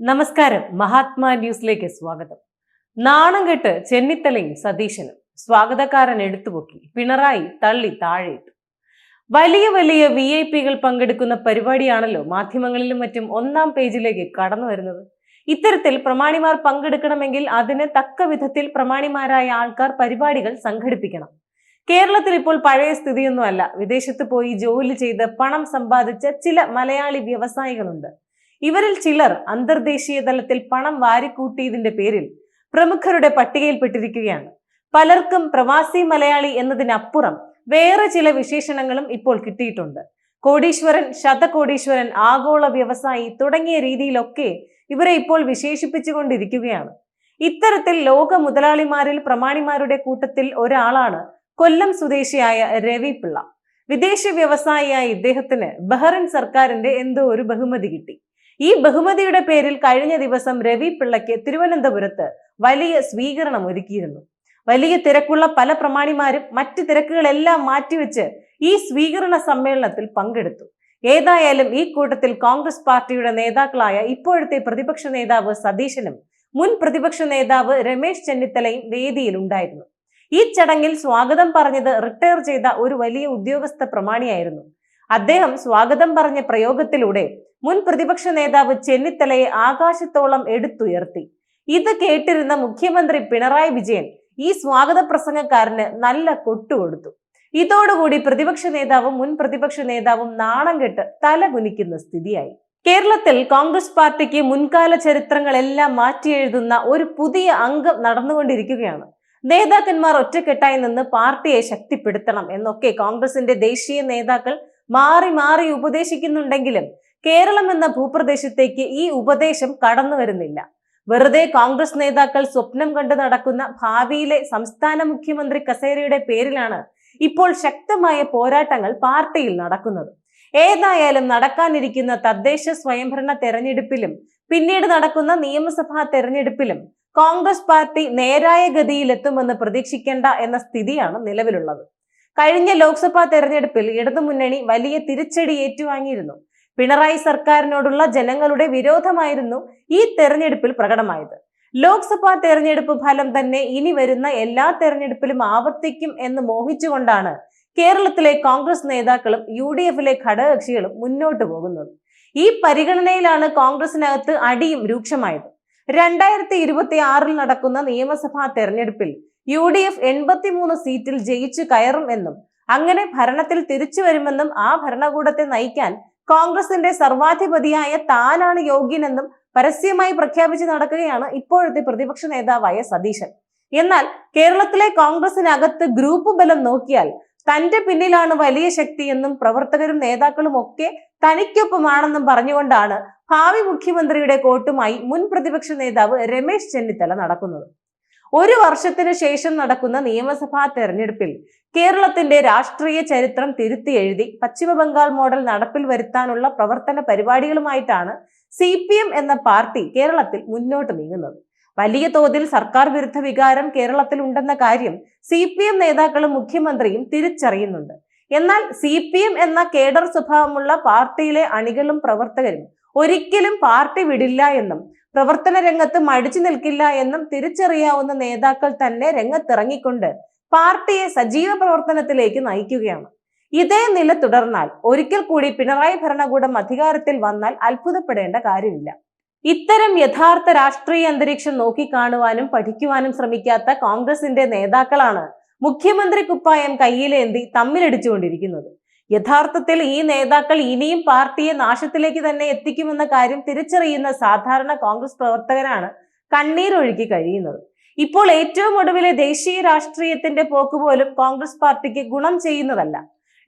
നമസ്കാരം. മഹാത്മാ ന്യൂസിലേക്ക് സ്വാഗതം. നാണം കെട്ട് ചെന്നിത്തലയും സതീശനും സ്വാഗതക്കാരൻ എടുത്തുപൊക്കി പിണറായി തള്ളി താഴെയിട്ടു. വലിയ വലിയ വി ഐ പികൾ പങ്കെടുക്കുന്ന പരിപാടിയാണല്ലോ മാധ്യമങ്ങളിലും മറ്റും ഒന്നാം പേജിലേക്ക് കടന്നു വരുന്നത്. ഇത്തരത്തിൽ പ്രമാണിമാർ പങ്കെടുക്കണമെങ്കിൽ അതിന് തക്ക വിധത്തിൽ പ്രമാണിമാരായ ആൾക്കാർ പരിപാടികൾ സംഘടിപ്പിക്കണം. കേരളത്തിൽ ഇപ്പോൾ പഴയ സ്ഥിതിയൊന്നുമല്ല. വിദേശത്ത് പോയി ജോലി ചെയ്ത് പണം സമ്പാദിച്ച ചില മലയാളി വ്യവസായികളുണ്ട്. ഇവരിൽ ചിലർ അന്തർദേശീയ തലത്തിൽ പണം വാരിക്കൂട്ടിയതിന്റെ പേരിൽ പ്രമുഖരുടെ പട്ടികയിൽപ്പെട്ടിരിക്കുകയാണ് പലർക്കും പ്രവാസി മലയാളി എന്നതിനപ്പുറം വേറെ ചില വിശേഷണങ്ങളും ഇപ്പോൾ കിട്ടിയിട്ടുണ്ട്. കോടീശ്വരൻ ശതകോടീശ്വരൻ ആഗോള വ്യവസായി തുടങ്ങിയ രീതിയിലൊക്കെ ഇവരെ ഇപ്പോൾ വിശേഷിപ്പിച്ചുകൊണ്ടിരിക്കുകയാണ്. ഇത്തരത്തിൽ ലോക മുതലാളിമാരിൽ പ്രമാണിമാരുടെ കൂട്ടത്തിൽ ഒരാളാണ് കൊല്ലം സ്വദേശിയായ രവി പിള്ള. വിദേശ വ്യവസായിയായ ഇദ്ദേഹത്തിന് ബഹ്റിൻ സർക്കാരിന്റെ എന്തോ ഒരു ബഹുമതി കിട്ടി. ഈ ബഹുമതിയുടെ പേരിൽ കഴിഞ്ഞ ദിവസം രവി പിള്ളയ്ക്ക് തിരുവനന്തപുരത്ത് വലിയ സ്വീകരണം ഒരുക്കിയിരുന്നു. വലിയ തിരക്കുള്ള പല പ്രമാണിമാരും മറ്റ് തിരക്കുകളെല്ലാം മാറ്റിവെച്ച് ഈ സ്വീകരണ സമ്മേളനത്തിൽ പങ്കെടുത്തു. ഏതായാലും ഈ കൂട്ടത്തിൽ കോൺഗ്രസ് പാർട്ടിയുടെ നേതാക്കളായ ഇപ്പോഴത്തെ പ്രതിപക്ഷ നേതാവ് സതീശനും മുൻ പ്രതിപക്ഷ നേതാവ് രമേശ് ചെന്നിത്തലയും വേദിയിൽ ഉണ്ടായിരുന്നു. ഈ ചടങ്ങിൽ സ്വാഗതം പറഞ്ഞത് റിട്ടയർ ചെയ്ത ഒരു വലിയ ഉദ്യോഗസ്ഥ പ്രമാണിയായിരുന്നു. അദ്ദേഹം സ്വാഗതം പറഞ്ഞ പ്രയോഗത്തിലൂടെ മുൻ പ്രതിപക്ഷ നേതാവ് ചെന്നിത്തലയെ ആകാശത്തോളം എടുത്തുയർത്തി. ഇത് കേട്ടിരുന്ന മുഖ്യമന്ത്രി പിണറായി വിജയൻ ഈ സ്വാഗത പ്രസംഗക്കാരന് നല്ല കൊട്ടുകൊടുത്തു ഇതോടുകൂടി പ്രതിപക്ഷ നേതാവും മുൻ പ്രതിപക്ഷ നേതാവും നാണം കെട്ട് തലകുനിക്കുന്ന സ്ഥിതിയായി. കേരളത്തിൽ കോൺഗ്രസ് പാർട്ടിക്ക് മുൻകാല ചരിത്രങ്ങളെല്ലാം മാറ്റിയെഴുതുന്ന ഒരു പുതിയ അംഗം നടന്നുകൊണ്ടിരിക്കുകയാണ്. നേതാക്കന്മാർ ഒറ്റക്കെട്ടായി നിന്ന് പാർട്ടിയെ ശക്തിപ്പെടുത്തണം എന്നൊക്കെ കോൺഗ്രസിന്റെ ദേശീയ നേതാക്കൾ മാറി മാറി ഉപദേശിക്കുന്നുണ്ടെങ്കിലും കേരളം എന്ന ഭൂപ്രദേശത്തേക്ക് ഈ ഉപദേശം കടന്നു വരുന്നില്ല. വെറുതെ കോൺഗ്രസ് നേതാക്കൾ സ്വപ്നം കണ്ടു നടക്കുന്ന ഭാവിയിലെ സംസ്ഥാന മുഖ്യമന്ത്രി കസേരയുടെ പേരിലാണ് ഇപ്പോൾ ശക്തമായ പോരാട്ടങ്ങൾ പാർട്ടിയിൽ നടക്കുന്നത്. ഏതായാലും നടക്കാനിരിക്കുന്ന തദ്ദേശ സ്വയംഭരണ തെരഞ്ഞെടുപ്പിലും പിന്നീട് നടക്കുന്ന നിയമസഭാ തെരഞ്ഞെടുപ്പിലും കോൺഗ്രസ് പാർട്ടി നേരായ ഗതിയിലെത്തുമെന്ന് പ്രതീക്ഷിക്കേണ്ട എന്ന സ്ഥിതിയാണ് നിലവിലുള്ളത്. കഴിഞ്ഞ ലോക്സഭാ തെരഞ്ഞെടുപ്പിൽ ഇടതുമുന്നണി വലിയ തിരിച്ചടി ഏറ്റുവാങ്ങിയിരുന്നു. പിണറായി സർക്കാരിനോടുള്ള ജനങ്ങളുടെ വിരോധമായിരുന്നു ഈ തെരഞ്ഞെടുപ്പിൽ പ്രകടമായത്. ലോക്സഭാ തെരഞ്ഞെടുപ്പ് ഫലം തന്നെ ഇനി വരുന്ന എല്ലാ തെരഞ്ഞെടുപ്പിലും ആവർത്തിക്കും എന്ന് മോഹിച്ചുകൊണ്ടാണ് കേരളത്തിലെ കോൺഗ്രസ് നേതാക്കളും യു ഡി എഫിലെ ഘടകകക്ഷികളും മുന്നോട്ട് പോകുന്നത്. ഈ പരിഗണനയിലാണ് കോൺഗ്രസിനകത്ത് അടിയും രൂക്ഷമായത്. രണ്ടായിരത്തി ഇരുപത്തി ആറിൽ നടക്കുന്ന നിയമസഭാ തെരഞ്ഞെടുപ്പിൽ യു ഡി എഫ് എൺപത്തിമൂന്ന് സീറ്റിൽ ജയിച്ചു കയറും എന്നും അങ്ങനെ ഭരണത്തിൽ തിരിച്ചു വരുമെന്നും ആ ഭരണകൂടത്തെ നയിക്കാൻ കോൺഗ്രസിന്റെ സർവാധിപതിയായ താനാണ് യോഗ്യനെന്നും പരസ്യമായി പ്രഖ്യാപിച്ച് നടക്കുകയാണ് ഇപ്പോഴത്തെ പ്രതിപക്ഷ നേതാവായ സതീശൻ. എന്നാൽ കേരളത്തിലെ കോൺഗ്രസിനകത്ത് ഗ്രൂപ്പ് ബലം നോക്കിയാൽ തന്റെ പിന്നിലാണ് വലിയ ശക്തിയെന്നും പ്രവർത്തകരും നേതാക്കളും ഒക്കെ തനിക്കൊപ്പമാണെന്നും പറഞ്ഞുകൊണ്ടാണ് ഭാവി മുഖ്യമന്ത്രിയുടെ കോട്ടുമായി മുൻ പ്രതിപക്ഷ നേതാവ് രമേശ് ചെന്നിത്തല നടക്കുന്നത്. ഒരു വർഷത്തിനു ശേഷം നടക്കുന്ന നിയമസഭാ തെരഞ്ഞെടുപ്പിൽ കേരളത്തിന്റെ രാഷ്ട്രീയ ചരിത്രം തിരുത്തി എഴുതി പശ്ചിമബംഗാൾ മോഡൽ നടപ്പിൽ വരുത്താനുള്ള പ്രവർത്തന പരിപാടികളുമായിട്ടാണ് സി എന്ന പാർട്ടി കേരളത്തിൽ മുന്നോട്ട് നീങ്ങുന്നത്. വലിയ തോതിൽ സർക്കാർ വിരുദ്ധ വികാരം കേരളത്തിൽ ഉണ്ടെന്ന കാര്യം സി പി എം നേതാക്കളും മുഖ്യമന്ത്രിയും തിരിച്ചറിയുന്നുണ്ട്. എന്നാൽ സി പി എം എന്ന കേഡർ സ്വഭാവമുള്ള പാർട്ടിയിലെ അണികളും പ്രവർത്തകരും ഒരിക്കലും പാർട്ടി വിടില്ല എന്നും പ്രവർത്തന രംഗത്ത് മടിച്ചു നിൽക്കില്ല എന്നും തിരിച്ചറിയാവുന്ന നേതാക്കൾ തന്നെ രംഗത്തിറങ്ങിക്കൊണ്ട് പാർട്ടിയെ സജീവ പ്രവർത്തനത്തിലേക്ക് നയിക്കുകയാണ്. ഇതേ നില തുടർന്നാൽ ഒരിക്കൽ കൂടി പിണറായി ഭരണകൂടം അധികാരത്തിൽ വന്നാൽ അത്ഭുതപ്പെടേണ്ട കാര്യമില്ല. ഇത്തരം യഥാർത്ഥ രാഷ്ട്രീയ അന്തരീക്ഷം നോക്കിക്കാണുവാനും പഠിക്കുവാനും ശ്രമിക്കാത്ത കോൺഗ്രസിന്റെ നേതാക്കളാണ് മുഖ്യമന്ത്രി കുപ്പായം കയ്യിലേന്തി തമ്മിലടിച്ചുകൊണ്ടിരിക്കുന്നത്. യഥാർത്ഥത്തിൽ ഈ നേതാക്കൾ ഇനിയും പാർട്ടിയെ നാശത്തിലേക്ക് തന്നെ എത്തിക്കുമെന്ന കാര്യം തിരിച്ചറിയുന്ന സാധാരണ കോൺഗ്രസ് പ്രവർത്തകരാണ് കണ്ണീരൊഴുക്കി കഴിയുന്നത്. ഇപ്പോൾ ഏറ്റവും ഒടുവിലെ ദേശീയ രാഷ്ട്രീയത്തിന്റെ പോക്ക് പോലും കോൺഗ്രസ് പാർട്ടിക്ക് ഗുണം ചെയ്യുന്നതല്ല.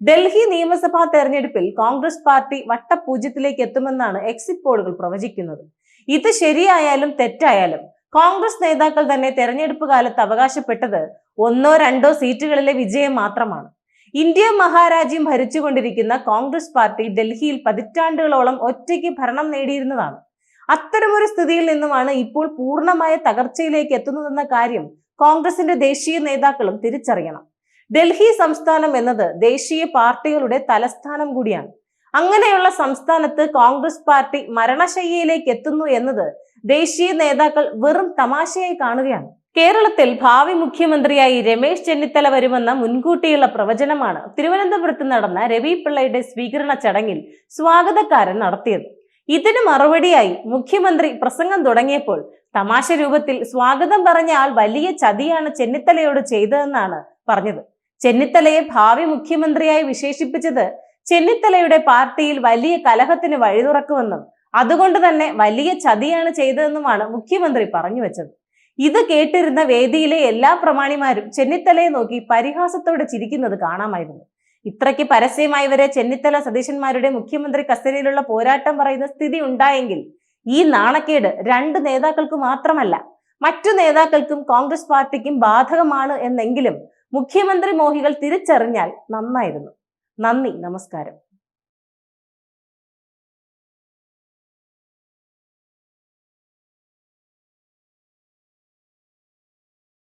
ഡൽഹി നിയമസഭാ തെരഞ്ഞെടുപ്പിൽ കോൺഗ്രസ് പാർട്ടി വട്ടപൂജ്യത്തിലേക്ക് എത്തുമെന്നാണ് എക്സിറ്റ് പോളുകൾ പ്രവചിക്കുന്നത്. ഇത് ശരിയായാലും തെറ്റായാലും കോൺഗ്രസ് നേതാക്കൾ തന്നെ തെരഞ്ഞെടുപ്പ് കാലത്ത് അവകാശപ്പെട്ടത് ഒന്നോ രണ്ടോ സീറ്റുകളിലെ വിജയം മാത്രമാണ്. ഇന്ത്യ മഹാരാജ്യം ഭരിച്ചുകൊണ്ടിരിക്കുന്ന കോൺഗ്രസ് പാർട്ടി ഡൽഹിയിൽ പതിറ്റാണ്ടുകളോളം ഒറ്റയ്ക്ക് ഭരണം നേടിയിരുന്നതാണ്. അത്തരമൊരു സ്ഥിതിയിൽ നിന്നുമാണ് ഇപ്പോൾ പൂർണമായ തകർച്ചയിലേക്ക് എത്തുന്നതെന്ന കാര്യം കോൺഗ്രസിന്റെ ദേശീയ നേതാക്കളും തിരിച്ചറിയണം. ഡൽഹി സംസ്ഥാനം എന്നത് ദേശീയ പാർട്ടികളുടെ തലസ്ഥാനം കൂടിയാണ്. അങ്ങനെയുള്ള സംസ്ഥാനത്ത് കോൺഗ്രസ് പാർട്ടി മരണശയ്യയിലേക്ക് എത്തുന്നു എന്നത് ദേശീയ നേതാക്കൾ വെറും തമാശയായി കാണുകയാണ്. കേരളത്തിൽ ഭാവി മുഖ്യമന്ത്രിയായി രമേശ് ചെന്നിത്തല വരുമെന്ന മുൻകൂട്ടിയുള്ള പ്രവചനമാണ് തിരുവനന്തപുരത്ത് നടന്ന രവി പിള്ളയുടെ സ്വീകരണ ചടങ്ങിൽ സ്വാഗതക്കാരൻ നടത്തിയത്. ഇതിന് മറുപടിയായി മുഖ്യമന്ത്രി പ്രസംഗം തുടങ്ങിയപ്പോൾ തമാശ രൂപത്തിൽ സ്വാഗതം പറഞ്ഞ ആൾ വലിയ ചതിയാണ് ചെന്നിത്തലയോട് ചെയ്തതെന്നാണ് പറഞ്ഞത്. ചെന്നിത്തലയെ ഭാവി മുഖ്യമന്ത്രിയായി വിശേഷിപ്പിച്ചത് ചെന്നിത്തലയുടെ പാർട്ടിയിൽ വലിയ കലഹത്തിന് വഴി തുറക്കുമെന്നും അതുകൊണ്ട് തന്നെ വലിയ ചതിയാണ് ചെയ്തതെന്നുമാണ് മുഖ്യമന്ത്രി പറഞ്ഞു വെച്ചത്. ഇത് കേട്ടിരുന്ന വേദിയിലെ എല്ലാ പ്രമാണിമാരും ചെന്നിത്തലയെ നോക്കി പരിഹാസത്തോടെ ചിരിക്കുന്നത് കാണാമായിരുന്നു. ഇത്രയ്ക്ക് പരസ്യമായി വരെ ചെന്നിത്തല സതീശന്മാരുടെ മുഖ്യമന്ത്രി കസ്റ്റഡിയിലുള്ള പോരാട്ടം പറയുന്ന സ്ഥിതി ഉണ്ടായെങ്കിൽ ഈ നാണക്കേട് രണ്ട് നേതാക്കൾക്ക് മാത്രമല്ല മറ്റു നേതാക്കൾക്കും കോൺഗ്രസ് പാർട്ടിക്കും ബാധകമാണ് എന്നെങ്കിലും മുഖ്യമന്ത്രി മോഹികൾ തിരിച്ചറിഞ്ഞാൽ നന്നായിരുന്നു. നന്ദി നമസ്കാരം.